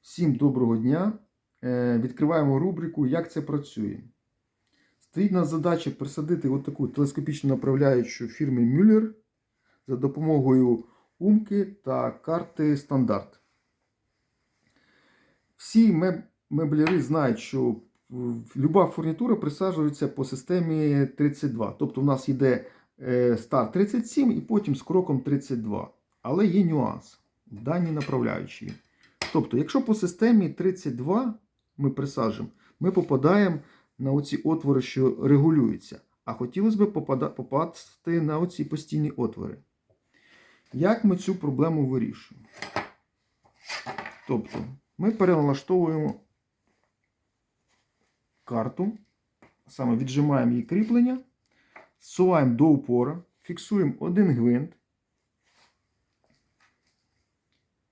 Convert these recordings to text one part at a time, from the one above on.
Всім доброго дня. Е, Відкриваємо рубрику Як це працює. Стоїть нас задача присадити таку телескопічну направляючу фірми Müller за допомогою умки та карти стандарт. Всі меб- меблярі знають, що люба фурнітура присаджується по системі 32. Тобто у нас йде е, старт 37 і потім з кроком 32. Але є нюанс в даній направляючій. Тобто, якщо по системі 32 ми присаджуємо, ми попадаємо на оці отвори, що регулюються. А хотілося б попасти на оці постійні отвори. Як ми цю проблему вирішуємо? Тобто, ми переналаштовуємо карту, саме віджимаємо її кріплення, зсуваємо до упора, фіксуємо один гвинт,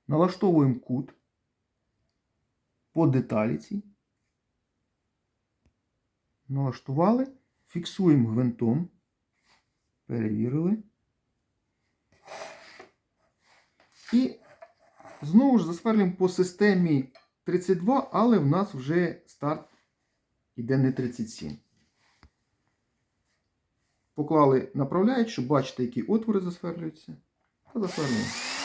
налаштовуємо кут по деталі цій. Налаштували, фіксуємо гвинтом, перевірили. І знову ж засверлюємо по системі 32, але в нас вже старт іде не 37. Поклали направляють, щоб бачити, які отвори засверлюються. Та засверлюємо.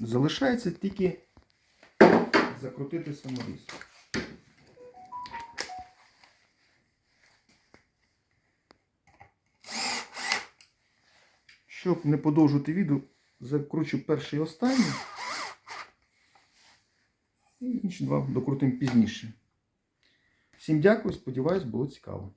Залишається тільки закрутити саморіз. Щоб не подовжувати відео, закручу перший і останній. І інші два докрутимо пізніше. Всім дякую, сподіваюсь, було цікаво.